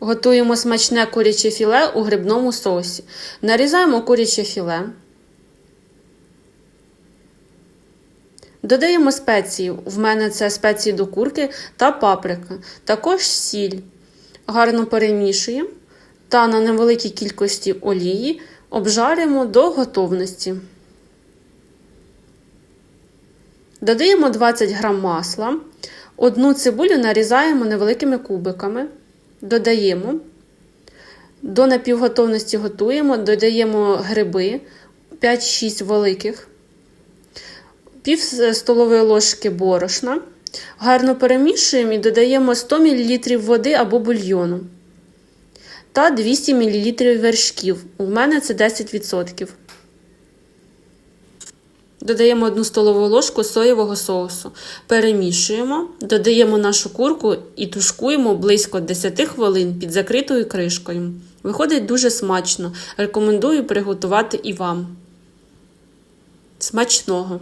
Готуємо смачне куряче філе у грибному соусі. Нарізаємо куряче філе. Додаємо спеції. В мене це спеції до курки та паприка. Також сіль. Гарно перемішуємо та на невеликій кількості олії обжарюємо до готовності. Додаємо 20 г масла. Одну цибулю нарізаємо невеликими кубиками. Додаємо. До напівготовності готуємо, додаємо гриби 5-6 великих, пів столової ложки борошна. Гарно перемішуємо і додаємо 100 мл води або бульйону та 200 мл вершків. У мене це 10%. Додаємо 1 столову ложку соєвого соусу. Перемішуємо, додаємо нашу курку і тушкуємо близько 10 хвилин під закритою кришкою. Виходить дуже смачно. Рекомендую приготувати і вам. Смачного!